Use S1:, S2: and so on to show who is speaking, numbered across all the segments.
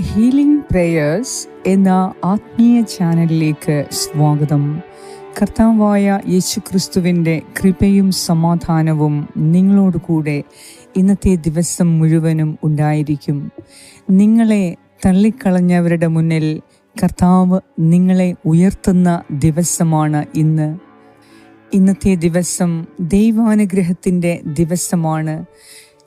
S1: Healing prayers എന്ന ആത്മീയ ചാനലിലേക്ക് സ്വാഗതം. കർത്താവായ യേശു ക്രിസ്തുവിന്റെ കൃപയും സമാധാനവും നിങ്ങളോട് കൂടെ ഇന്നത്തെ ദിവസം മുഴുവനും ഉണ്ടായിരിക്കും. നിങ്ങളെ തള്ളിക്കളഞ്ഞവരുടെ മുന്നിൽ കർത്താവ് നിങ്ങളെ ഉയർത്തുന്ന ദിവസമാണ് ഇന്ന്. ഇന്നത്തെ ദിവസം ദൈവാനുഗ്രഹത്തിന്റെ ദിവസമാണ്.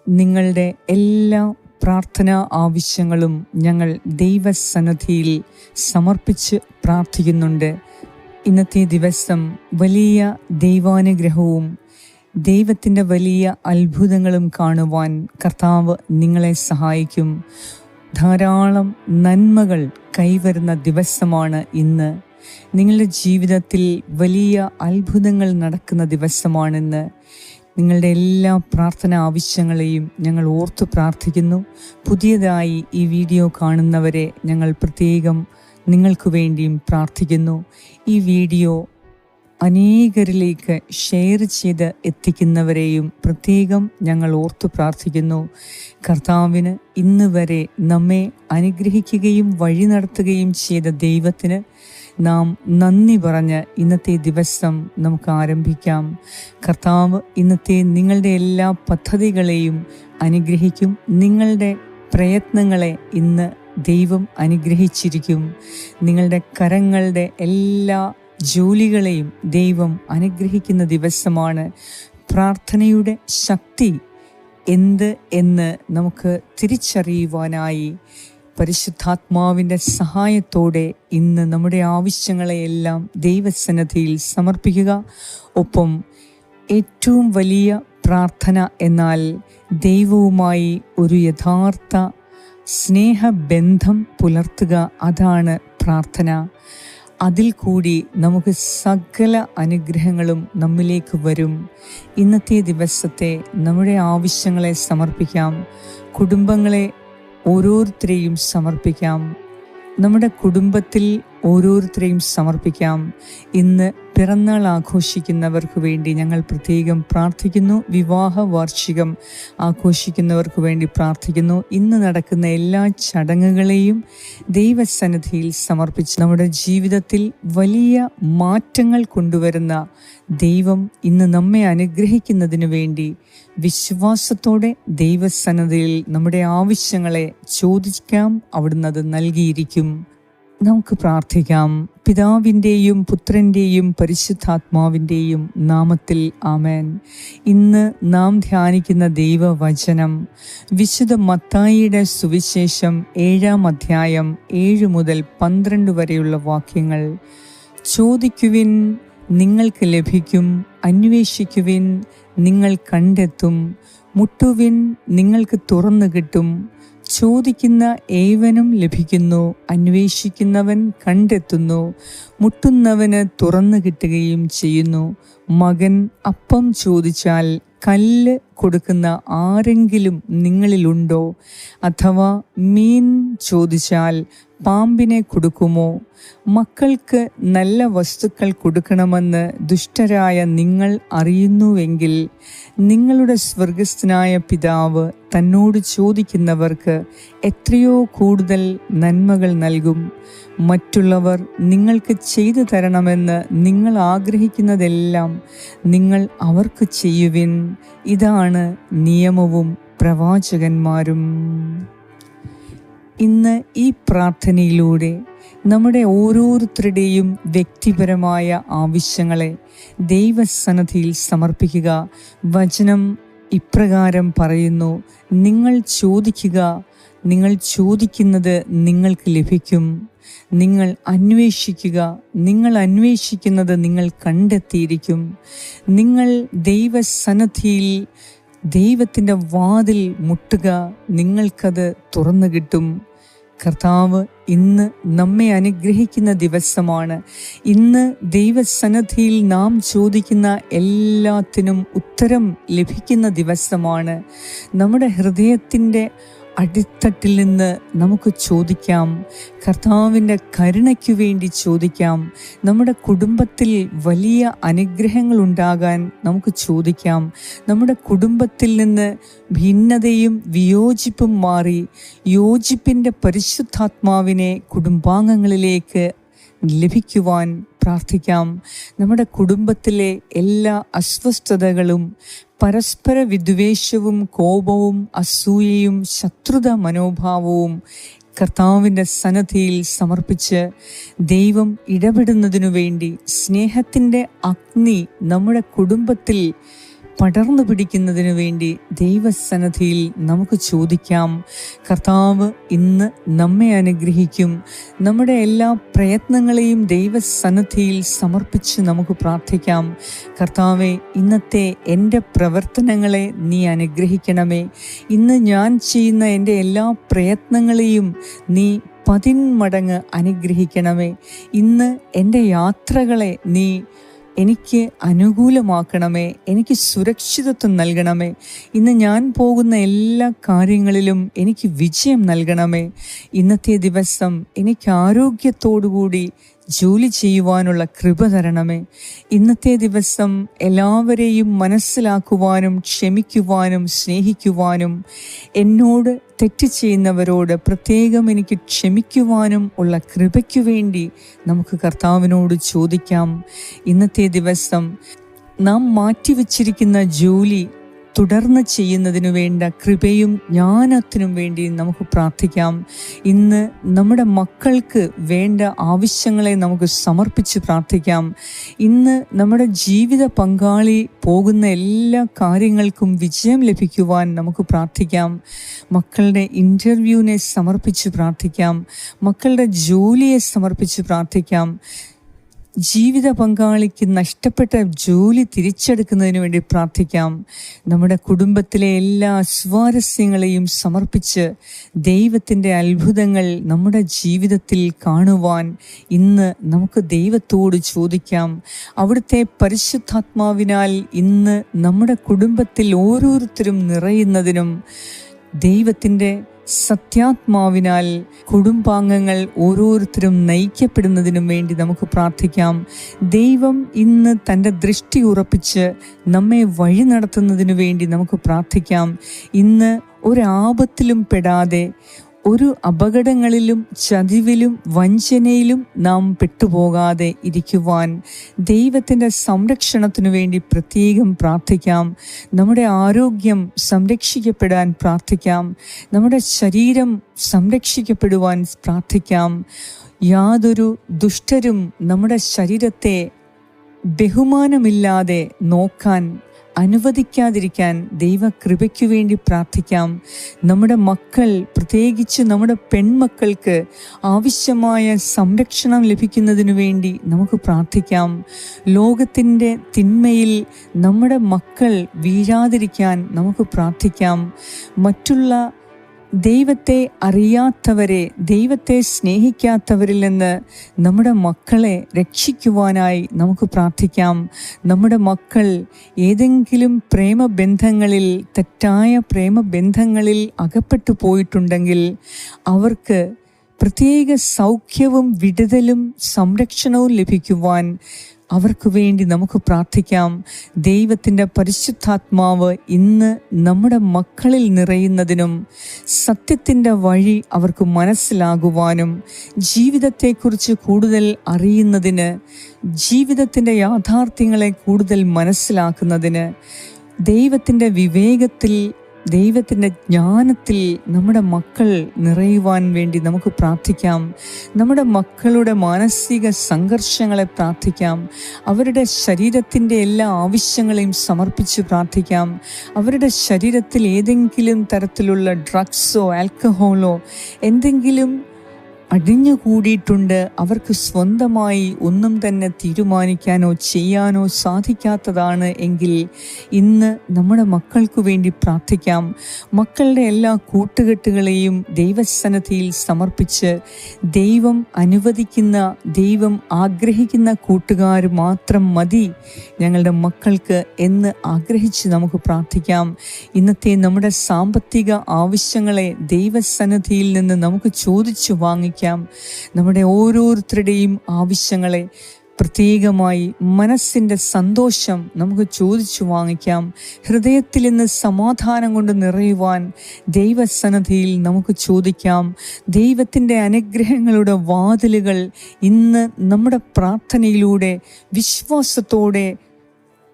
S1: നിങ്ങളുടെ എല്ലാ പ്രാർത്ഥനാ ആവശ്യങ്ങളും ഞങ്ങൾ ദൈവസന്നദ്ധിയിൽ സമർപ്പിച്ച് പ്രാർത്ഥിക്കുന്നുണ്ട്. ഇന്നത്തെ ദിവസം വലിയ ദൈവാനുഗ്രഹവും ദൈവത്തിന്റെ വലിയ അത്ഭുതങ്ങളും കാണുവാൻ കർത്താവ് നിങ്ങളെ സഹായിക്കും. ധാരാളം നന്മകൾ കൈവരുന്ന ദിവസമാണ് ഇന്ന്. നിങ്ങളുടെ ജീവിതത്തിൽ വലിയ അത്ഭുതങ്ങൾ നടക്കുന്ന ദിവസമാണിന്ന്. നിങ്ങളുടെ എല്ലാ പ്രാർത്ഥന ആവശ്യങ്ങളെയും ഞങ്ങൾ ഓർത്ത് പ്രാർത്ഥിക്കുന്നു. പുതിയതായി ഈ വീഡിയോ കാണുന്നവരെ ഞങ്ങൾ പ്രത്യേകം നിങ്ങൾക്ക് വേണ്ടിയും പ്രാർത്ഥിക്കുന്നു. ഈ വീഡിയോ അനേകരിലേക്ക് ഷെയർ ചെയ്ത് എത്തിക്കുന്നവരെയും പ്രത്യേകം ഞങ്ങൾ ഓർത്തു പ്രാർത്ഥിക്കുന്നു. കർത്താവിന് ഇന്ന് വരെ നമ്മെ അനുഗ്രഹിക്കുകയും വഴി നടത്തുകയും ചെയ്ത ദൈവത്തിന് നാം നന്ദി പറഞ്ഞ് ഇന്നത്തെ ദിവസം നമുക്ക് ആരംഭിക്കാം. കർത്താവ് ഇന്നത്തെ നിങ്ങളുടെ എല്ലാ പദ്ധതികളെയും അനുഗ്രഹിക്കും. നിങ്ങളുടെ പ്രയത്നങ്ങളെ ഇന്ന് ദൈവം അനുഗ്രഹിച്ചിരിക്കും. നിങ്ങളുടെ കരങ്ങളുടെ എല്ലാ ജോലികളെയും ദൈവം അനുഗ്രഹിക്കുന്ന ദിവസമാണ്. പ്രാർത്ഥനയുടെ ശക്തി എന്ത് എന്ന് നമുക്ക് തിരിച്ചറിയുവാനായി പരിശുദ്ധാത്മാവിന്റെ സഹായത്തോടെ ഇന്ന് നമ്മുടെ ആവശ്യങ്ങളെയെല്ലാം ദൈവസന്നദ്ധിയിൽ സമർപ്പിക്കുക. ഒപ്പം ഏറ്റവും വലിയ പ്രാർത്ഥന എന്നാൽ ദൈവവുമായി ഒരു യഥാർത്ഥ സ്നേഹബന്ധം പുലർത്തുക അതാണ് പ്രാർത്ഥന. അതിൽ കൂടി നമുക്ക് സകല അനുഗ്രഹങ്ങളും നമ്മിലേക്ക് വരും. ഇന്നത്തെ ദിവസത്തെ നമ്മുടെ ആവശ്യങ്ങളെ സമർപ്പിക്കാം. കുടുംബങ്ങളെ ഓരോരുത്തരെയും സമർപ്പിക്കാം. നമ്മുടെ കുടുംബത്തിൽ ഓരോരുത്തരെയും സമർപ്പിക്കാം. ഇന്ന് പിറന്നാൾ ആഘോഷിക്കുന്നവർക്ക് വേണ്ടി ഞങ്ങൾ പ്രത്യേകം പ്രാർത്ഥിക്കുന്നു. വിവാഹ വാർഷികം ആഘോഷിക്കുന്നവർക്ക് വേണ്ടി പ്രാർത്ഥിക്കുന്നു. ഇന്ന് നടക്കുന്ന എല്ലാ ചടങ്ങുകളെയും ദൈവസന്നിധിയിൽ സമർപ്പിച്ച് നമ്മുടെ ജീവിതത്തിൽ വലിയ മാറ്റങ്ങൾ കൊണ്ടുവരുന്ന ദൈവം ഇന്ന് നമ്മെ അനുഗ്രഹിക്കുന്നതിനു വേണ്ടി വിശ്വാസത്തോടെ ദൈവസന്നദ്ധയിൽ നമ്മുടെ ആവശ്യങ്ങളെ ചോദിക്കാം. അവിടുന്ന് അത് നൽകിയിരിക്കും. നമുക്ക് പ്രാർത്ഥിക്കാം. പിതാവിന്റെയും പുത്രന്റെയും പരിശുദ്ധാത്മാവിന്റെയും നാമത്തിൽ ആമേൻ. ഇന്ന് നാം ധ്യാനിക്കുന്ന ദൈവവചനം വിശുദ്ധ മത്തായിയുടെ സുവിശേഷം ഏഴാം അധ്യായം ഏഴ് മുതൽ പന്ത്രണ്ട് വരെയുള്ള വാക്യങ്ങൾ. ചോദിക്കുവിൻ നിങ്ങൾക്ക് ലഭിക്കും. അന്വേഷിക്കുവിൻ നിങ്ങൾ കണ്ടെത്തും. മുട്ടുവിൻ നിങ്ങൾക്ക് തുറന്നു കിട്ടും. ചോദിക്കുന്ന ഏവനും ലഭിക്കുന്നു അന്വേഷിക്കുന്നവൻ കണ്ടെത്തുന്നു മുട്ടുന്നവന് തുറന്നു കിട്ടുകയും ചെയ്യുന്നു. മകൻ അപ്പം ചോദിച്ചാൽ കല്ല് കൊടുക്കുന്ന ആരെങ്കിലും നിങ്ങളിലുണ്ടോ? അഥവാ മീൻ ചോദിച്ചാൽ പാമ്പിനെ കൊടുക്കുമോ? മക്കൾക്ക് നല്ല വസ്തുക്കൾ കൊടുക്കണമെന്ന് ദുഷ്ടരായ നിങ്ങൾ അറിയുന്നുവെങ്കിൽ നിങ്ങളുടെ സ്വർഗസ്ഥനായ പിതാവ് തന്നോട് ചോദിക്കുന്നവർക്ക് എത്രയോ കൂടുതൽ നന്മകൾ നൽകും. മറ്റുള്ളവർ നിങ്ങൾക്ക് ചെയ്തു തരണമെന്ന് നിങ്ങൾ ആഗ്രഹിക്കുന്നതെല്ലാം നിങ്ങൾ അവർക്ക് ചെയ്യുവിൻ. ഇതാണ് നിയമവും പ്രവാചകന്മാരും. ഇന്ന് ഈ പ്രാർത്ഥനയിലൂടെ നമ്മുടെ ഓരോരുത്തരുടെയും വ്യക്തിപരമായ ആവശ്യങ്ങളെ ദൈവസന്നദ്ധിയിൽ സമർപ്പിക്കുക. വചനം ഇപ്രകാരം പറയുന്നു നിങ്ങൾ ചോദിക്കുക നിങ്ങൾ ചോദിക്കുന്നത് നിങ്ങൾക്ക് ലഭിക്കും. നിങ്ങൾ അന്വേഷിക്കുക നിങ്ങൾ അന്വേഷിക്കുന്നത് നിങ്ങൾ കണ്ടെത്തിയിരിക്കും. നിങ്ങൾ ദൈവസന്നദ്ധിയിൽ ദൈവത്തിന്റെ വാതിൽ മുട്ടുക നിങ്ങൾക്കത് തുറന്നു കിട്ടും. കർത്താവ് ഇന്ന് നമ്മെ അനുഗ്രഹിക്കുന്ന ദിവസമാണ്. ഇന്ന് ദൈവസന്നദ്ധിയിൽ നാം ചോദിക്കുന്ന എല്ലാത്തിനും ഉത്തരം ലഭിക്കുന്ന ദിവസമാണ്. നമ്മുടെ ഹൃദയത്തിന്റെ അടിത്തട്ടിൽ നിന്ന് നമുക്ക് ചോദിക്കാം. കർത്താവിന്റെ കരുണയ്ക്ക് വേണ്ടി ചോദിക്കാം. നമ്മുടെ കുടുംബത്തിൽ വലിയ അനുഗ്രഹങ്ങൾ ഉണ്ടാകാൻ നമുക്ക് ചോദിക്കാം. നമ്മുടെ കുടുംബത്തിൽ നിന്ന് ഭിന്നതയും വിയോജിപ്പും മാറി യോജിപ്പിന്റെ പരിശുദ്ധാത്മാവിനെ കുടുംബാംഗങ്ങളിലേക്ക് ലഭിക്കുവാൻ പ്രാർത്ഥിക്കാം. നമ്മുടെ കുടുംബത്തിലെ എല്ലാ അസ്വസ്ഥതകളും പരസ്പര വിദ്വേഷവും കോപവും അസൂയയും ശത്രുത മനോഭാവവും കർത്താവിന്റെ സന്നദ്ധിയിൽ സമർപ്പിച്ച് ദൈവം ഇടപെടുന്നതിനു വേണ്ടി സ്നേഹത്തിന്റെ അഗ്നി നമ്മുടെ കുടുംബത്തിൽ പടർന്നു പിടിക്കുന്നതിന് വേണ്ടി ദൈവസന്നദ്ധിയിൽ നമുക്ക് ചോദിക്കാം. കർത്താവ് ഇന്ന് നമ്മെ അനുഗ്രഹിക്കും. നമ്മുടെ എല്ലാ പ്രയത്നങ്ങളെയും ദൈവസന്നദ്ധിയിൽ സമർപ്പിച്ച് നമുക്ക് പ്രാർത്ഥിക്കാം. കർത്താവെ ഇന്നത്തെ എന്റെ പ്രവർത്തനങ്ങളെ നീ അനുഗ്രഹിക്കണമേ. ഇന്ന് ഞാൻ ചെയ്യുന്ന എന്റെ എല്ലാ പ്രയത്നങ്ങളെയും നീ പതിന്മടങ്ങ് അനുഗ്രഹിക്കണമേ. ഇന്ന് എന്റെ യാത്രകളെ നീ എനിക്ക് അനുകൂലമാക്കണമേ എനിക്ക് സുരക്ഷിതത്വം നൽകണമേ. ഇന്ന് ഞാൻ പോകുന്ന എല്ലാ കാര്യങ്ങളിലും എനിക്ക് വിജയം നൽകണമേ. ഇന്നത്തെ ദിവസം എനിക്ക് ആരോഗ്യത്തോടുകൂടി ജോലി ചെയ്യുവാനുള്ള കൃപ തരണമേ. ഇന്നത്തെ ദിവസം എല്ലാവരെയും മനസ്സിലാക്കുവാനും ക്ഷമിക്കുവാനും സ്നേഹിക്കുവാനും എന്നോട് തെറ്റ് ചെയ്യുന്നവരോട് പ്രത്യേകം എനിക്ക് ക്ഷമിക്കുവാനും ഉള്ള കൃപയ്ക്കു വേണ്ടി നമുക്ക് കർത്താവിനോട് ചോദിക്കാം. ഇന്നത്തെ ദിവസം നാം മാറ്റിവെച്ചിരിക്കുന്ന ജോലി തുടർന്ന് ചെയ്യുന്നതിനു വേണ്ട കൃപയും ജ്ഞാനത്തിനും വേണ്ടി നമുക്ക് പ്രാർത്ഥിക്കാം. ഇന്ന് നമ്മുടെ മക്കൾക്ക് വേണ്ട ആവശ്യങ്ങളെ നമുക്ക് സമർപ്പിച്ച് പ്രാർത്ഥിക്കാം. ഇന്ന് നമ്മുടെ ജീവിത പങ്കാളി പോകുന്ന എല്ലാ കാര്യങ്ങൾക്കും വിജയം ലഭിക്കുവാൻ നമുക്ക് പ്രാർത്ഥിക്കാം. മക്കളുടെ ഇന്റർവ്യൂവിനെ സമർപ്പിച്ച് പ്രാർത്ഥിക്കാം. മക്കളുടെ ജോലിയെ സമർപ്പിച്ച് പ്രാർത്ഥിക്കാം. ജീവിത പങ്കാളിക്ക് നഷ്ടപ്പെട്ട ജോലി തിരിച്ചെടുക്കുന്നതിന് വേണ്ടി പ്രാർത്ഥിക്കാം. നമ്മുടെ കുടുംബത്തിലെ എല്ലാ സ്വാരസ്യങ്ങളെയും സമർപ്പിച്ച് ദൈവത്തിന്റെ അത്ഭുതങ്ങൾ നമ്മുടെ ജീവിതത്തിൽ കാണുവാൻ ഇന്ന് നമുക്ക് ദൈവത്തോട് ചോദിക്കാം. അവിടുത്തെ പരിശുദ്ധാത്മാവിനാൽ ഇന്ന് നമ്മുടെ കുടുംബത്തിൽ ഓരോരുത്തരും നിറയുന്നതിനും ദൈവത്തിന്റെ സത്യാത്മാവിനാൽ കുടുംബാംഗങ്ങൾ ഓരോരുത്തരും നയിക്കപ്പെടുന്നതിനും വേണ്ടി നമുക്ക് പ്രാർത്ഥിക്കാം. ദൈവം ഇന്ന് തന്റെ ദൃഷ്ടി ഉറപ്പിച്ച് നമ്മെ വഴി നടത്തുന്നതിനു വേണ്ടി നമുക്ക് പ്രാർത്ഥിക്കാം. ഇന്ന് ഒരാപത്തിലും പെടാതെ ഒരു അപകടങ്ങളിലും ചതിവിലും വഞ്ചനയിലും നാം പെട്ടുപോകാതെ ഇരിക്കുവാൻ ദൈവത്തിന്റെ സംരക്ഷണത്തിനു വേണ്ടി പ്രത്യേകം പ്രാർത്ഥിക്കാം. നമ്മുടെ ആരോഗ്യം സംരക്ഷിക്കപ്പെടാൻ പ്രാർത്ഥിക്കാം. നമ്മുടെ ശരീരം സംരക്ഷിക്കപ്പെടുവാൻ പ്രാർത്ഥിക്കാം. യാതൊരു ദുഷ്ടരും നമ്മുടെ ശരീരത്തെ ബഹുമാനമില്ലാതെ നോക്കാൻ അനുവദിക്കാതിരിക്കാൻ ദൈവകൃപയ്ക്കു വേണ്ടി പ്രാർത്ഥിക്കാം. നമ്മുടെ മക്കൾ പ്രത്യേകിച്ച് നമ്മുടെ പെൺമക്കൾക്ക് ആവശ്യമായ സംരക്ഷണം ലഭിക്കുന്നതിനു വേണ്ടി നമുക്ക് പ്രാർത്ഥിക്കാം. ലോകത്തിന്റെ തിന്മയിൽ നമ്മുടെ മക്കൾ വീഴാതിരിക്കാൻ നമുക്ക് പ്രാർത്ഥിക്കാം. മറ്റുള്ള ദൈവത്തെ അറിയാത്തവരെ ദൈവത്തെ സ്നേഹിക്കാത്തവരിൽ നിന്ന് നമ്മുടെ മക്കളെ രക്ഷിക്കുവാനായി നമുക്ക് പ്രാർത്ഥിക്കാം. നമ്മുടെ മക്കൾ ഏതെങ്കിലും പ്രേമബന്ധങ്ങളിൽ തെറ്റായ പ്രേമബന്ധങ്ങളിൽ അകപ്പെട്ടു പോയിട്ടുണ്ടെങ്കിൽ അവർക്ക് പ്രത്യേക സൗഖ്യവും വിടുതലും സംരക്ഷണവും ലഭിക്കുവാൻ അവർക്ക് വേണ്ടി നമുക്ക് പ്രാർത്ഥിക്കാം. ദൈവത്തിന്റെ പരിശുദ്ധാത്മാവ് ഇന്ന് നമ്മുടെ മക്കളിൽ നിറയുന്നതിനും സത്യത്തിന്റെ വഴി അവർക്ക് മനസ്സിലാകുവാനും ജീവിതത്തെക്കുറിച്ച് കൂടുതൽ അറിയുന്നതിന് ജീവിതത്തിന്റെ യാഥാർത്ഥ്യങ്ങളെ കൂടുതൽ മനസ്സിലാക്കുന്നതിന് ദൈവത്തിന്റെ വിവേകത്തിൽ ദൈവത്തിന്റെ ജ്ഞാനത്തിൽ നമ്മുടെ മക്കൾ നിറയുവാൻ വേണ്ടി നമുക്ക് പ്രാർത്ഥിക്കാം. നമ്മുടെ മക്കളുടെ മാനസിക സംഘർഷങ്ങളെ പ്രാർത്ഥിക്കാം. അവരുടെ ശരീരത്തിന്റെ എല്ലാ ആവശ്യങ്ങളെയും സമർപ്പിച്ച് പ്രാർത്ഥിക്കാം. അവരുടെ ശരീരത്തിൽ ഏതെങ്കിലും തരത്തിലുള്ള ഡ്രഗ്സോ ആൽക്കഹോളോ എന്തെങ്കിലും അടിഞ്ഞുകൂടിയിട്ടുണ്ട് അവർക്ക് സ്വന്തമായി ഒന്നും തന്നെ തീരുമാനിക്കാനോ ചെയ്യാനോ സാധിക്കാത്തതാണ് എങ്കിൽ ഇന്ന് നമ്മുടെ മക്കൾക്ക് വേണ്ടി പ്രാർത്ഥിക്കാം. മക്കളുടെ എല്ലാ കൂട്ടുകെട്ടുകളെയും ദൈവസന്നദ്ധിയിൽ സമർപ്പിച്ച് ദൈവം അനുവദിക്കുന്ന ദൈവം ആഗ്രഹിക്കുന്ന കൂട്ടുകാർ മാത്രം മതി ഞങ്ങളുടെ മക്കൾക്ക് എന്ന് ആഗ്രഹിച്ച് നമുക്ക് പ്രാർത്ഥിക്കാം. ഇന്നത്തെ നമ്മുടെ സാമ്പത്തിക ആവശ്യങ്ങളെ ദൈവസന്നദ്ധിയിൽ നിന്ന് നമുക്ക് ചോദിച്ചു വാങ്ങിക്കാം. നമ്മുടെ ഓരോരുത്തരുടെയും ആവശ്യങ്ങളെ പ്രത്യേകമായി മനസ്സിന്റെ സന്തോഷം നമുക്ക് ചോദിച്ചു വാങ്ങിക്കാം. ഹൃദയത്തിൽ നിന്ന് സമാധാനം കൊണ്ട് നിറയുവാൻ ദൈവസന്നദ്ധിയിൽ നമുക്ക് ചോദിക്കാം. ദൈവത്തിന്റെ അനുഗ്രഹങ്ങളുടെ വാതിലുകൾ ഇന്ന് നമ്മുടെ പ്രാർത്ഥനയിലൂടെ വിശ്വാസത്തോടെ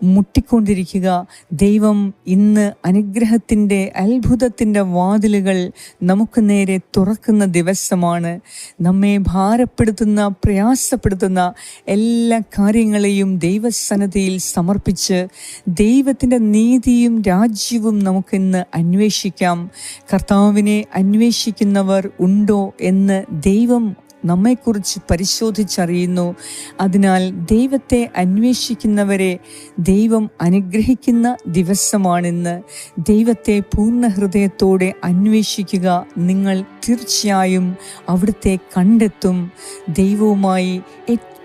S1: മുട്ടിക്കൊണ്ടിരിക്കുക. ദൈവം ഇന്ന് അനുഗ്രഹത്തിന്റെ അത്ഭുതത്തിന്റെ വാതിലുകൾ നമുക്ക് നേരെ തുറക്കുന്ന ദിവസമാണ്. നമ്മെ ഭാരപ്പെടുത്തുന്ന പ്രയാസപ്പെടുത്തുന്ന എല്ലാ കാര്യങ്ങളെയും ദൈവസന്നദ്ധിയിൽ സമർപ്പിച്ച് ദൈവത്തിന്റെ നീതിയും രാജ്യവും നമുക്കിന്ന് അന്വേഷിക്കാം. കർത്താവിനെ അന്വേഷിക്കുന്നവർ ഉണ്ടോ എന്ന് ദൈവം നമ്മെക്കുറിച്ച് പരിശോധിച്ചറിയുന്നു. അതിനാൽ ദൈവത്തെ അന്വേഷിക്കുന്നവരെ ദൈവം അനുഗ്രഹിക്കുന്ന ദിവസമാണിന്ന്. ദൈവത്തെ പൂർണ ഹൃദയത്തോടെ അന്വേഷിക്കുക നിങ്ങൾ തീർച്ചയായും അവിടുത്തെ കണ്ടെത്തും. ദൈവവുമായി ഏറ്റവും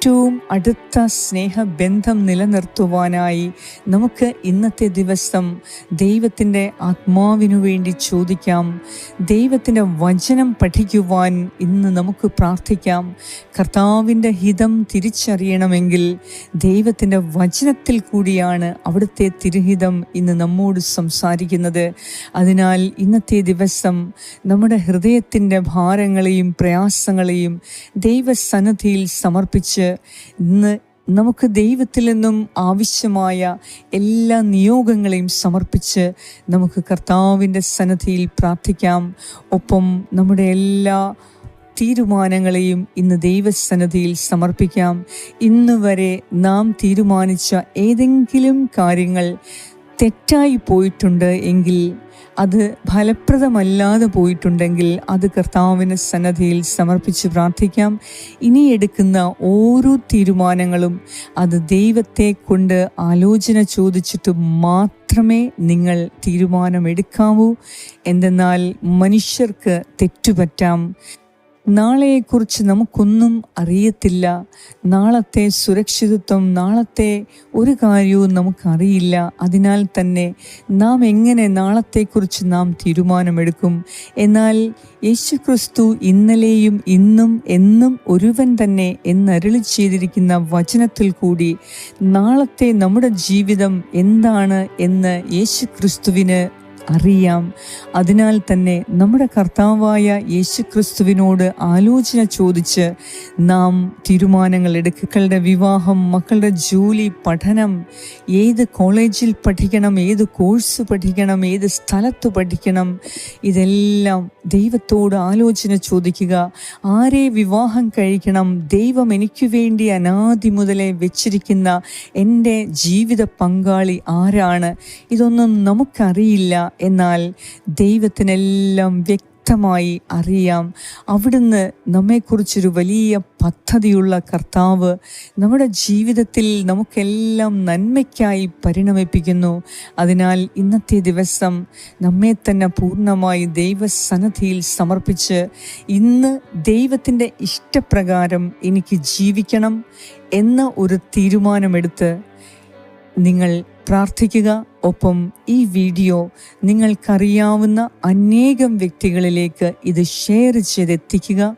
S1: അടുത്ത സ്നേഹബന്ധം നിലനിർത്തുവാനായി നമുക്ക് ഇന്നത്തെ ദിവസം ദൈവത്തിന്റെ ആത്മാവിനു വേണ്ടി ചോദിക്കാം. ദൈവത്തിന്റെ വചനം പഠിക്കുവാൻ ഇന്ന് നമുക്ക് പ്രാർത്ഥിക്കാം. കർത്താവിന്റെ ഹിതം തിരിച്ചറിയണമെങ്കിൽ ദൈവത്തിന്റെ വചനത്തിൽ കൂടിയാണ് അവിടുത്തെ തിരുഹിതം ഇന്ന് നമ്മോട് സംസാരിക്കുന്നത്. അതിനാൽ ഇന്നത്തെ ദിവസം നമ്മുടെ ഹൃദയത്തിന്റെ ഭാരങ്ങളെയും പ്രയാസങ്ങളെയും ദൈവസന്നിധിയിൽ സമർപ്പിച്ച് ഇന്ന് നമുക്ക് ദൈവത്തിൽ നിന്നും ആവശ്യമായ എല്ലാ നിയോഗങ്ങളെയും സമർപ്പിച്ച് നമുക്ക് കർത്താവിന്റെ സന്നദ്ധിയിൽ പ്രാർത്ഥിക്കാം. ഒപ്പം നമ്മുടെ എല്ലാ തീരുമാനങ്ങളെയും ഇന്ന് ദൈവസന്നദ്ധിയിൽ സമർപ്പിക്കാം. ഇന്ന് വരെ നാം തീരുമാനിച്ച ഏതെങ്കിലും കാര്യങ്ങൾ തെറ്റായി പോയിട്ടുണ്ട് എങ്കിൽ അത് ഫലപ്രദമല്ലാതെ പോയിട്ടുണ്ടെങ്കിൽ അത് കർത്താവിന് സന്നദ്ധിയിൽ സമർപ്പിച്ച് പ്രാർത്ഥിക്കാം. ഇനി എടുക്കുന്ന ഓരോ തീരുമാനങ്ങളും അത് ദൈവത്തെ കൊണ്ട് ആലോചന ചോദിച്ചിട്ട് മാത്രമേ നിങ്ങൾ തീരുമാനമെടുക്കാവൂ. എന്തെന്നാൽ മനുഷ്യർക്ക് തെറ്റുപറ്റാം. നാളെയെക്കുറിച്ച് നമുക്കൊന്നും അറിയത്തില്ല. നാളത്തെ സുരക്ഷിതത്വം നാളത്തെ ഒരു കാര്യവും നമുക്കറിയില്ല. അതിനാൽ തന്നെ നാം എങ്ങനെ നാളത്തെക്കുറിച്ച് നാം തീരുമാനമെടുക്കും? എന്നാൽ യേശുക്രിസ്തു ഇന്നലെയും ഇന്നും എന്നും ഒരുവൻ തന്നെ എന്നരുളി ചെയ്തിരിക്കുന്ന വചനത്തിൽ കൂടി നാളത്തെ നമ്മുടെ ജീവിതം എന്താണ് എന്ന് യേശുക്രിസ്തുവിന് അറിയാം. അതിനാൽ തന്നെ നമ്മുടെ കർത്താവായ യേശുക്രിസ്തുവിനോട് ആലോചന ചോദിച്ച് നാം തീരുമാനങ്ങൾ എടുക്കുകളുടെ വിവാഹം മക്കളുടെ ജോലി പഠനം ഏത് കോളേജിൽ പഠിക്കണം ഏത് കോഴ്സ് പഠിക്കണം ഏത് സ്ഥലത്ത് പഠിക്കണം ഇതെല്ലാം ദൈവത്തോട് ആലോചന ചോദിക്കുക. ആരെ വിവാഹം കഴിക്കണം? ദൈവം എനിക്ക് വേണ്ടി അനാദി മുതലേ വെച്ചിരിക്കുന്ന എന്റെ ജീവിത പങ്കാളി ആരാണ്? ഇതൊന്നും നമുക്കറിയില്ല. എന്നാൽ ദൈവത്തിനെല്ലാം വ്യക്തമായി അറിയാം. അവിടുന്ന് നമ്മെക്കുറിച്ചൊരു വലിയ പദ്ധതിയുള്ള കർത്താവ് നമ്മുടെ ജീവിതത്തിൽ നമുക്കെല്ലാം നന്മയ്ക്കായി പരിണമിപ്പിക്കുന്നു. അതിനാൽ ഇന്നത്തെ ദിവസം നമ്മെ തന്നെ പൂർണമായി ദൈവസന്നദ്ധിയിൽ സമർപ്പിച്ച് ഇന്ന് ദൈവത്തിന്റെ ഇഷ്ടപ്രകാരം എനിക്ക് ജീവിക്കണം എന്ന ഒരു തീരുമാനമെടുത്ത് നിങ്ങൾ പ്രാർത്ഥിക്കുക. ഒപ്പം ഈ വീഡിയോ നിങ്ങൾക്കറിയാവുന്ന അനേകം വ്യക്തികളിലേക്ക് ഇത് ഷെയർ ചെയ്തെത്തിക്കുക.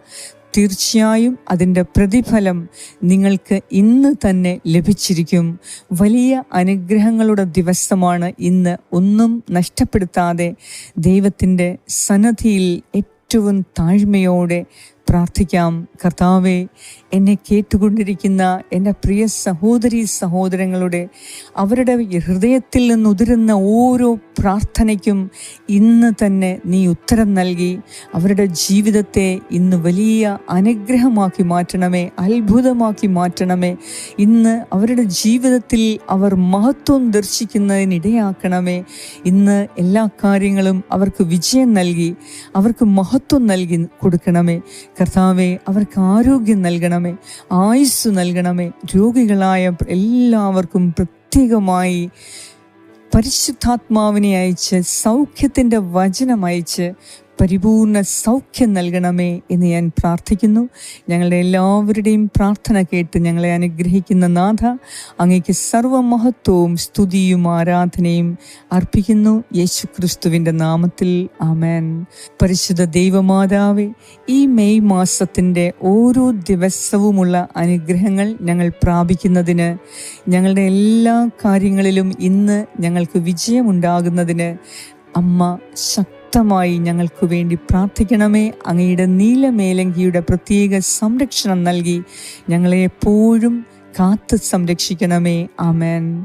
S1: തീർച്ചയായും അതിന്റെ പ്രതിഫലം നിങ്ങൾക്ക് ഇന്ന് തന്നെ ലഭിച്ചിരിക്കും. വലിയ അനുഗ്രഹങ്ങളുടെ ദിവസമാണ് ഇന്ന്. ഒന്നും നഷ്ടപ്പെടുത്താതെ ദൈവത്തിന്റെ സന്നദ്ധിയിൽ ഏറ്റവും താഴ്മയോടെ പ്രാർത്ഥിക്കാം. കർത്താവെ എന്നെ കേട്ടുകൊണ്ടിരിക്കുന്ന എന്റെ പ്രിയ സഹോദരി സഹോദരങ്ങളുടെ അവരുടെ ഹൃദയത്തിൽ നിന്നുതിരുന്ന ഓരോ പ്രാർത്ഥനയ്ക്കും ഇന്ന് തന്നെ നീ ഉത്തരം നൽകി. അവരുടെ ജീവിതത്തെ ഇന്ന് വലിയ അനുഗ്രഹമാക്കി മാറ്റണമേ അത്ഭുതമാക്കി മാറ്റണമേ. ഇന്ന് അവരുടെ ജീവിതത്തിൽ അവർ മഹത്വം ദർശിക്കുന്നതിനിടയാക്കണമേ. ഇന്ന് എല്ലാ കാര്യങ്ങളും അവർക്ക് വിജയം നൽകി അവർക്ക് മഹത്വം നൽകി കൊടുക്കണമേ. കർത്താവെ അവർക്ക് ആരോഗ്യം നൽകണമേ ആയുസ് നൽകണമേ. രോഗികളായ എല്ലാവർക്കും പ്രത്യേകമായി പരിശുദ്ധാത്മാവിനെ അയച്ച് സൗഖ്യത്തിന്റെ വചനം അയച്ച് പരിപൂർണ സൗഖ്യം നൽകണമേ എന്ന് ഞാൻ പ്രാർത്ഥിക്കുന്നു. ഞങ്ങളുടെ എല്ലാവരുടെയും പ്രാർത്ഥന കേട്ട് ഞങ്ങളെ അനുഗ്രഹിക്കുന്ന നാഥ അങ്ങേക്ക് സർവമഹത്വവും സ്തുതിയും ആരാധനയും അർപ്പിക്കുന്നു. യേശു ക്രിസ്തുവിന്റെ നാമത്തിൽ ആമേൻ. പരിശുദ്ധ ദൈവമാതാവേ ഈ മെയ് മാസത്തിന്റെ ഓരോ ദിവസവുമുള്ള അനുഗ്രഹങ്ങൾ ഞങ്ങൾ പ്രാപിക്കുന്നതിന് ഞങ്ങളുടെ എല്ലാ കാര്യങ്ങളിലും ഇന്ന് ഞങ്ങൾക്ക് വിജയമുണ്ടാകുന്നതിന് അമ്മ ശക്തമായി ഞങ്ങൾക്ക് വേണ്ടി പ്രാർത്ഥിക്കണമേ. അങ്ങയുടെ നീലമേലങ്കിയുടെ പ്രത്യേക സംരക്ഷണം നൽകി ഞങ്ങളെ എപ്പോഴും കാത്ത് സംരക്ഷിക്കണമേ. ആമേൻ.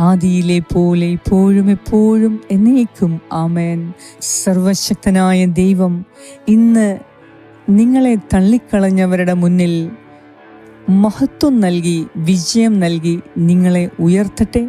S1: ആദിയിലെ പോലെ ഇപ്പോഴും എപ്പോഴും എന്നേക്കും ആമേൻ. സർവശക്തനായ ദൈവം ഇന്ന് നിങ്ങളെ തള്ളിക്കളഞ്ഞവരുടെ മുന്നിൽ മഹത്വം നൽകി വിജയം നൽകി നിങ്ങളെ ഉയർത്തട്ടെ.